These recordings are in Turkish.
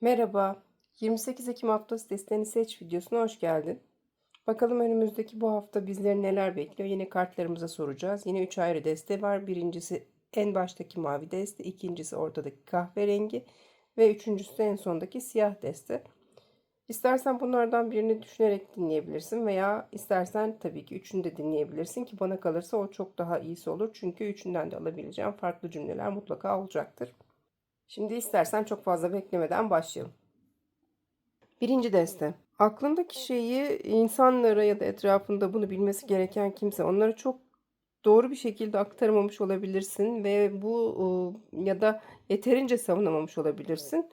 Merhaba, 28 Ekim haftası desteni seç videosuna hoş geldin. Bakalım önümüzdeki bu hafta bizleri neler bekliyor? Yine kartlarımıza soracağız. Yine 3 ayrı deste var. Birincisi en baştaki mavi deste, ikincisi ortadaki kahverengi ve üçüncüsü en sondaki siyah deste. İstersen bunlardan birini düşünerek dinleyebilirsin veya istersen tabii ki üçünü de dinleyebilirsin ki bana kalırsa o çok daha iyisi olur. Çünkü üçünden de alabileceğim farklı cümleler mutlaka olacaktır. Şimdi istersen çok fazla beklemeden başlayalım. Birinci deste. Aklındaki şeyi insanlara ya da etrafında bunu bilmesi gereken kimse onlara çok doğru bir şekilde aktaramamış olabilirsin ve bu e, ya da yeterince savunamamış olabilirsin.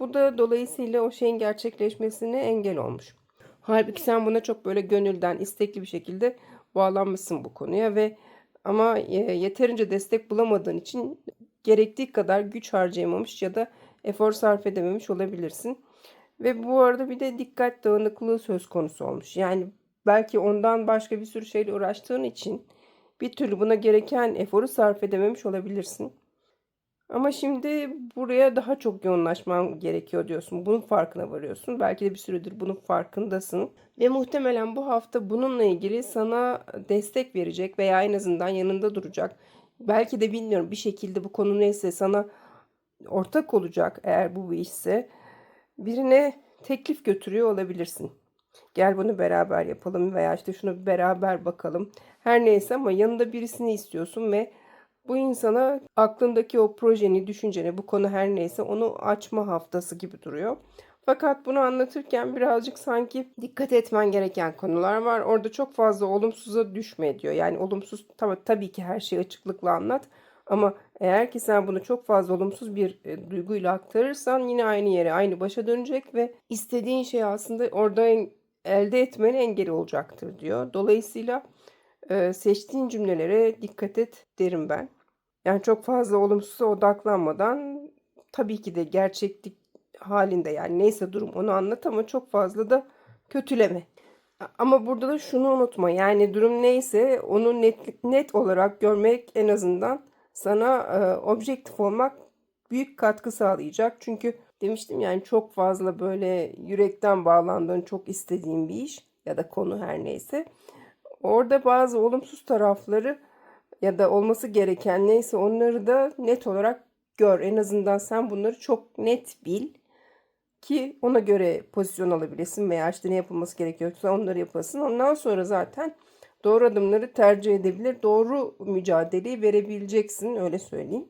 Bu da dolayısıyla o şeyin gerçekleşmesine engel olmuş. Halbuki sen buna çok böyle gönülden, istekli bir şekilde bağlanmışsın bu konuya ve ama e, yeterince destek bulamadığın için gerektiği kadar güç harcayamamış ya da efor sarf edememiş olabilirsin. Ve bu arada bir de dikkat dağınıklığı söz konusu olmuş. Yani belki ondan başka bir sürü şeyle uğraştığın için bir türlü buna gereken eforu sarf edememiş olabilirsin. Ama şimdi buraya daha çok yoğunlaşman gerekiyor diyorsun. Bunun farkına varıyorsun. Belki de bir süredir bunun farkındasın. Ve muhtemelen bu hafta bununla ilgili sana destek verecek veya en azından yanında duracak. Belki de bilmiyorum bir şekilde bu konu neyse sana ortak olacak eğer bu bir işse. Birine teklif götürüyor olabilirsin. Gel bunu beraber yapalım veya işte şunu beraber bakalım. Her neyse ama yanında birisini istiyorsun ve bu insana aklındaki o projeni, düşünceni, bu konu her neyse onu açma haftası gibi duruyor. Fakat bunu anlatırken birazcık sanki dikkat etmen gereken konular var. Orada çok fazla olumsuza düşme diyor. Yani olumsuz tabii, tabii ki her şeyi açıklıkla anlat. Ama eğer ki sen bunu çok fazla olumsuz bir e, duyguyla aktarırsan yine aynı yere, aynı başa dönecek ve istediğin şey aslında orada elde etmene engel olacaktır diyor. Dolayısıyla e, seçtiğin cümlelere dikkat et derim ben. Yani çok fazla olumsuza odaklanmadan tabii ki de gerçeklik halinde yani neyse durum onu anlat ama çok fazla da kötüleme. Ama burada da şunu unutma yani durum neyse onu net, net olarak görmek en azından sana e, objektif olmak büyük katkı sağlayacak. Çünkü demiştim yani çok fazla böyle yürekten bağlandığın çok istediğin bir iş ya da konu her neyse. Orada bazı olumsuz tarafları ya da olması gereken neyse onları da net olarak gör. En azından sen bunları çok net bil ki ona göre pozisyon alabilesin veya işte ne yapılması gerekiyorsa onları yapasın. Ondan sonra zaten doğru adımları tercih edebilir, doğru mücadeleyi verebileceksin öyle söyleyeyim.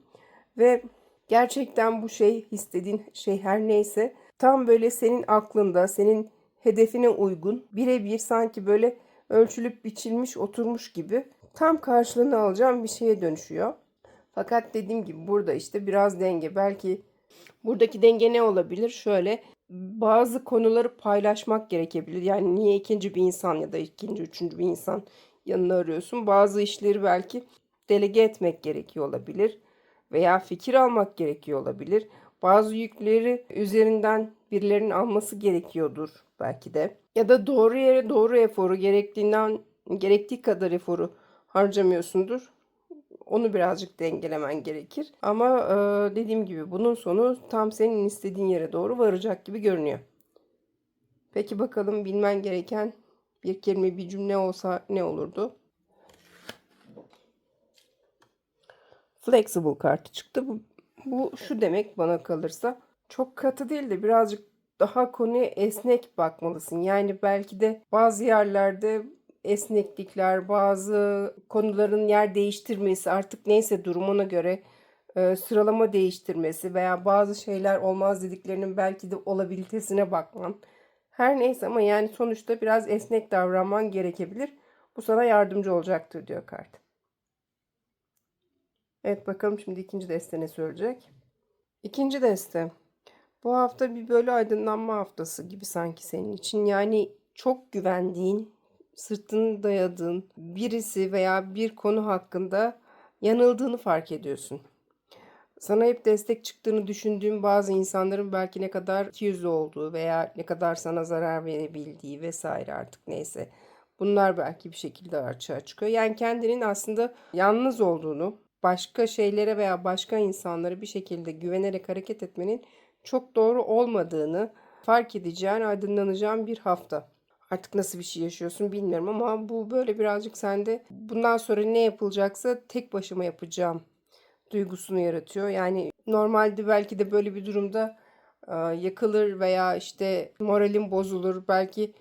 Ve gerçekten bu şey istediğin şey her neyse tam böyle senin aklında, senin hedefine uygun birebir sanki böyle ölçülüp biçilmiş oturmuş gibi tam karşılığını alacağım bir şeye dönüşüyor. Fakat dediğim gibi burada işte biraz denge. Belki buradaki denge ne olabilir? Şöyle bazı konuları paylaşmak gerekebilir. Yani niye ikinci bir insan ya da ikinci, üçüncü bir insan yanına arıyorsun? Bazı işleri belki delege etmek gerekiyor olabilir. Veya fikir almak gerekiyor olabilir. Bazı yükleri üzerinden birilerinin alması gerekiyordur belki de. Ya da doğru yere doğru eforu gerektiğinden gerektiği kadar eforu harcamıyorsundur. Onu birazcık dengelemen gerekir. Ama e, dediğim gibi bunun sonu tam senin istediğin yere doğru varacak gibi görünüyor. Peki bakalım bilmen gereken bir kelime bir cümle olsa ne olurdu? Flexible kartı çıktı. Bu, bu şu demek bana kalırsa çok katı değil de birazcık daha konuya esnek bakmalısın. Yani belki de bazı yerlerde esneklikler, bazı konuların yer değiştirmesi artık neyse durumuna göre e, sıralama değiştirmesi veya bazı şeyler olmaz dediklerinin belki de olabilitesine bakman. Her neyse ama yani sonuçta biraz esnek davranman gerekebilir. Bu sana yardımcı olacaktır diyor kart. Evet bakalım şimdi ikinci deste ne söyleyecek? İkinci deste. Bu hafta bir böyle aydınlanma haftası gibi sanki senin için. Yani çok güvendiğin, sırtını dayadığın birisi veya bir konu hakkında yanıldığını fark ediyorsun. Sana hep destek çıktığını düşündüğün bazı insanların belki ne kadar ikiyüzlü olduğu veya ne kadar sana zarar verebildiği vesaire artık neyse. Bunlar belki bir şekilde açığa çıkıyor. Yani kendinin aslında yalnız olduğunu, başka şeylere veya başka insanlara bir şekilde güvenerek hareket etmenin çok doğru olmadığını fark edeceğin, aydınlanacağın bir hafta. Artık nasıl bir şey yaşıyorsun bilmiyorum ama bu böyle birazcık sende bundan sonra ne yapılacaksa tek başıma yapacağım duygusunu yaratıyor. Yani normalde belki de böyle bir durumda e, yakılır veya işte moralin bozulur. Belki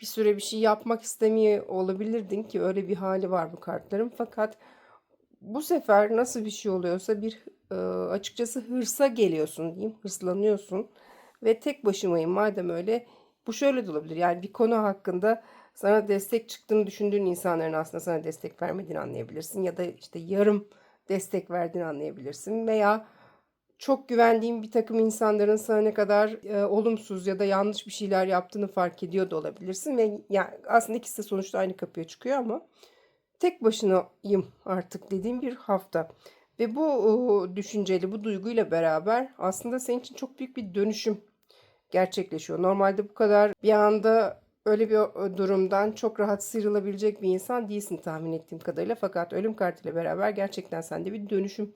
bir süre bir şey yapmak istemiyor olabilirdin ki öyle bir hali var bu kartların. Fakat bu sefer nasıl bir şey oluyorsa bir e, açıkçası hırsa geliyorsun diyeyim. Hırslanıyorsun ve tek başımayım madem öyle bu şöyle de olabilir. Yani bir konu hakkında sana destek çıktığını düşündüğün insanların aslında sana destek vermediğini anlayabilirsin. Ya da işte yarım destek verdiğini anlayabilirsin. Veya çok güvendiğin bir takım insanların sana ne kadar e, olumsuz ya da yanlış bir şeyler yaptığını fark ediyor da olabilirsin. Ve yani aslında ikisi de sonuçta aynı kapıya çıkıyor ama tek başınayım artık dediğim bir hafta. Ve bu düşünceyle, bu duyguyla beraber aslında senin için çok büyük bir dönüşüm gerçekleşiyor. Normalde bu kadar bir anda öyle bir e, durumdan çok rahat sıyrılabilecek bir insan değilsin tahmin ettiğim kadarıyla. Fakat ölüm kartıyla beraber gerçekten sende bir dönüşüm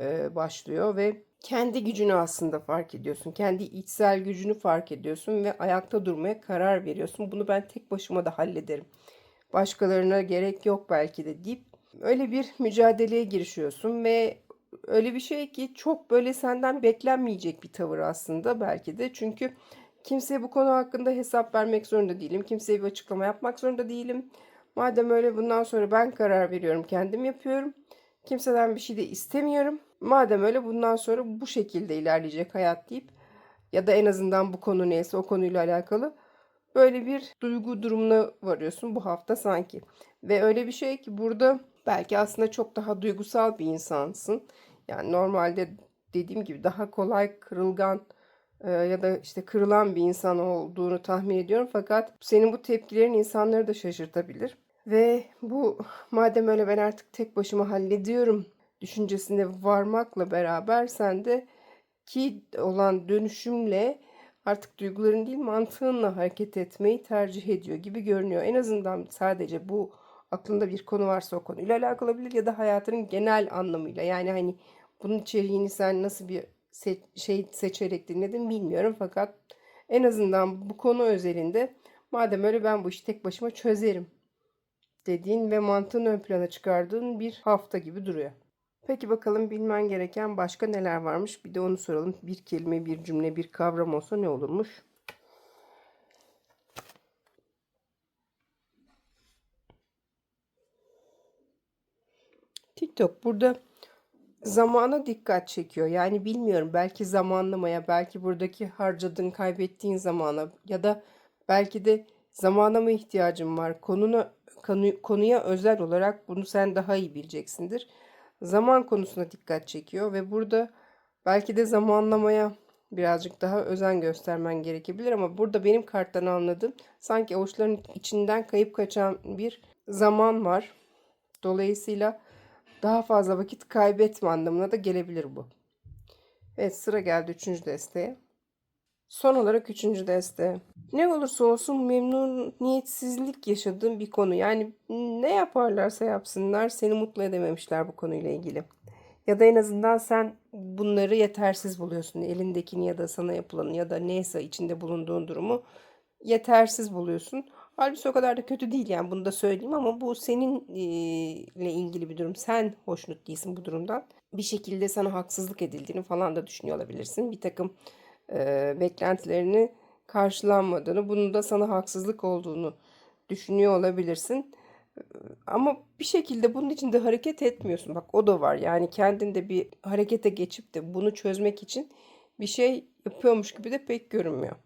e, başlıyor ve kendi gücünü aslında fark ediyorsun. Kendi içsel gücünü fark ediyorsun ve ayakta durmaya karar veriyorsun. Bunu ben tek başıma da hallederim. Başkalarına gerek yok belki de deyip öyle bir mücadeleye girişiyorsun ve öyle bir şey ki çok böyle senden beklenmeyecek bir tavır aslında belki de. Çünkü kimseye bu konu hakkında hesap vermek zorunda değilim. Kimseye bir açıklama yapmak zorunda değilim. Madem öyle bundan sonra ben karar veriyorum, kendim yapıyorum. Kimseden bir şey de istemiyorum. Madem öyle bundan sonra bu şekilde ilerleyecek hayat deyip ya da en azından bu konu neyse o konuyla alakalı böyle bir duygu durumuna varıyorsun bu hafta sanki. Ve öyle bir şey ki burada belki aslında çok daha duygusal bir insansın. Yani normalde dediğim gibi daha kolay kırılgan e, ya da işte kırılan bir insan olduğunu tahmin ediyorum. Fakat senin bu tepkilerin insanları da şaşırtabilir. Ve bu madem öyle ben artık tek başıma hallediyorum düşüncesine varmakla beraber sende ki olan dönüşümle artık duyguların değil mantığınla hareket etmeyi tercih ediyor gibi görünüyor. En azından sadece bu aklında bir konu varsa o konuyla alakalı olabilir ya da hayatının genel anlamıyla. Yani hani bunun içeriğini sen nasıl bir se- şey seçerek dinledin bilmiyorum fakat en azından bu konu özelinde madem öyle ben bu işi tek başıma çözerim dediğin ve mantığını ön plana çıkardığın bir hafta gibi duruyor. Peki bakalım bilmen gereken başka neler varmış? Bir de onu soralım. Bir kelime, bir cümle, bir kavram olsa ne olurmuş? TikTok burada zamana dikkat çekiyor. Yani bilmiyorum belki zamanlamaya, belki buradaki harcadığın, kaybettiğin zamana ya da belki de zamana mı ihtiyacın var? Konuna konu, konuya özel olarak bunu sen daha iyi bileceksindir. Zaman konusuna dikkat çekiyor ve burada belki de zamanlamaya birazcık daha özen göstermen gerekebilir ama burada benim karttan anladığım sanki avuçların içinden kayıp kaçan bir zaman var. Dolayısıyla daha fazla vakit kaybetme anlamına da gelebilir bu. Evet sıra geldi üçüncü desteğe. Son olarak üçüncü deste. Ne olursa olsun memnuniyetsizlik yaşadığın bir konu. Yani ne yaparlarsa yapsınlar seni mutlu edememişler bu konuyla ilgili. Ya da en azından sen bunları yetersiz buluyorsun. Elindekini ya da sana yapılanı ya da neyse içinde bulunduğun durumu yetersiz buluyorsun. Halbuki o kadar da kötü değil yani bunu da söyleyeyim ama bu seninle ilgili bir durum. Sen hoşnut değilsin bu durumdan. Bir şekilde sana haksızlık edildiğini falan da düşünüyor olabilirsin. Bir takım e, beklentilerini karşılanmadığını, bunun da sana haksızlık olduğunu düşünüyor olabilirsin. Ama bir şekilde bunun için de hareket etmiyorsun. Bak o da var. Yani kendinde bir harekete geçip de bunu çözmek için bir şey yapıyormuş gibi de pek görünmüyor.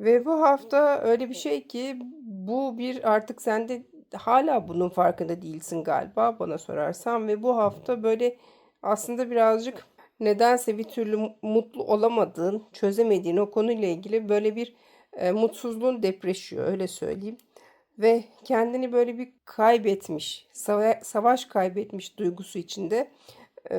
Ve bu hafta öyle bir şey ki bu bir artık sende hala bunun farkında değilsin galiba bana sorarsan ve bu hafta böyle aslında birazcık nedense bir türlü mutlu olamadığın, çözemediğin o konuyla ilgili böyle bir e, mutsuzluğun depreşiyor öyle söyleyeyim. Ve kendini böyle bir kaybetmiş, sava- savaş kaybetmiş duygusu içinde e,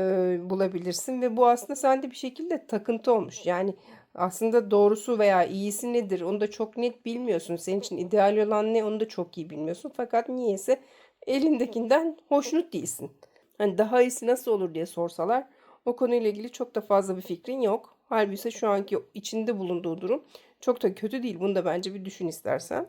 bulabilirsin. Ve bu aslında sende bir şekilde takıntı olmuş. Yani aslında doğrusu veya iyisi nedir onu da çok net bilmiyorsun. Senin için ideal olan ne onu da çok iyi bilmiyorsun. Fakat niyeyse elindekinden hoşnut değilsin. Hani daha iyisi nasıl olur diye sorsalar o konuyla ilgili çok da fazla bir fikrin yok. Halbuki şu anki içinde bulunduğu durum çok da kötü değil. Bunu da bence bir düşün istersen.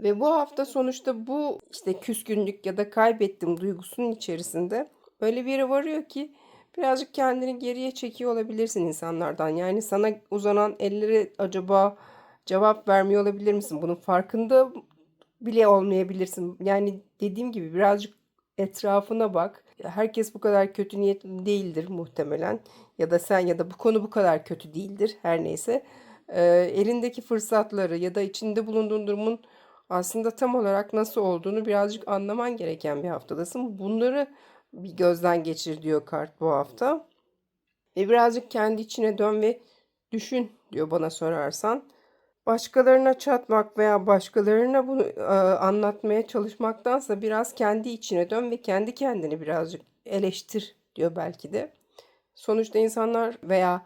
Ve bu hafta sonuçta bu işte küskünlük ya da kaybettim duygusunun içerisinde öyle bir yere varıyor ki birazcık kendini geriye çekiyor olabilirsin insanlardan. Yani sana uzanan elleri acaba cevap vermiyor olabilir misin? Bunun farkında bile olmayabilirsin. Yani dediğim gibi birazcık etrafına bak. Herkes bu kadar kötü niyetli değildir muhtemelen. Ya da sen ya da bu konu bu kadar kötü değildir her neyse. Ee, elindeki fırsatları ya da içinde bulunduğun durumun aslında tam olarak nasıl olduğunu birazcık anlaman gereken bir haftadasın. Bunları bir gözden geçir diyor kart bu hafta. Ve birazcık kendi içine dön ve düşün diyor bana sorarsan. Başkalarına çatmak veya başkalarına bunu e, anlatmaya çalışmaktansa biraz kendi içine dön ve kendi kendini birazcık eleştir diyor belki de. Sonuçta insanlar veya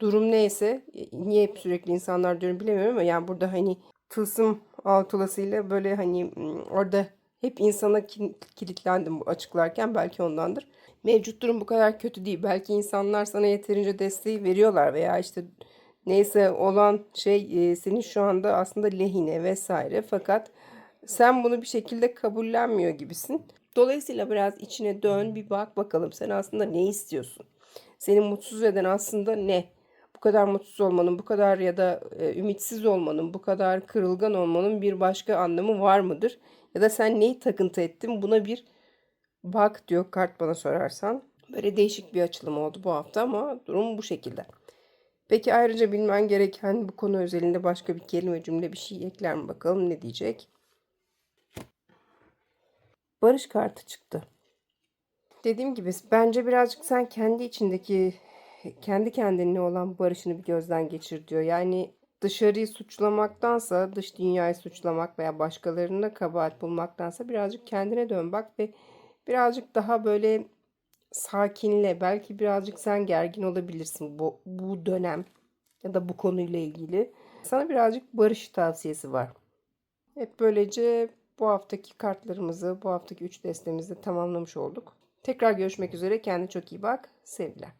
durum neyse e, niye hep sürekli insanlar diyorum bilemiyorum ama yani burada hani tılsım altılasıyla böyle hani orada hep insana kilitlendim bu açıklarken belki ondandır. Mevcut durum bu kadar kötü değil. Belki insanlar sana yeterince desteği veriyorlar veya işte neyse olan şey e, senin şu anda aslında lehine vesaire. Fakat sen bunu bir şekilde kabullenmiyor gibisin. Dolayısıyla biraz içine dön bir bak bakalım sen aslında ne istiyorsun? Seni mutsuz eden aslında ne? Bu kadar mutsuz olmanın, bu kadar ya da e, ümitsiz olmanın, bu kadar kırılgan olmanın bir başka anlamı var mıdır? Ya da sen neyi takıntı ettin? Buna bir bak diyor kart bana sorarsan. Böyle değişik bir açılım oldu bu hafta ama durum bu şekilde. Peki ayrıca bilmen gereken bu konu özelinde başka bir kelime, cümle bir şey ekler mi bakalım ne diyecek? Barış kartı çıktı. Dediğim gibi bence birazcık sen kendi içindeki kendi kendine olan barışını bir gözden geçir diyor. Yani dışarıyı suçlamaktansa, dış dünyayı suçlamak veya başkalarına kabahat bulmaktansa birazcık kendine dön bak ve birazcık daha böyle sakinle. Belki birazcık sen gergin olabilirsin bu, bu dönem ya da bu konuyla ilgili. Sana birazcık barış tavsiyesi var. Evet böylece bu haftaki kartlarımızı, bu haftaki 3 destemizi tamamlamış olduk. Tekrar görüşmek üzere. Kendine çok iyi bak. Sevgiler.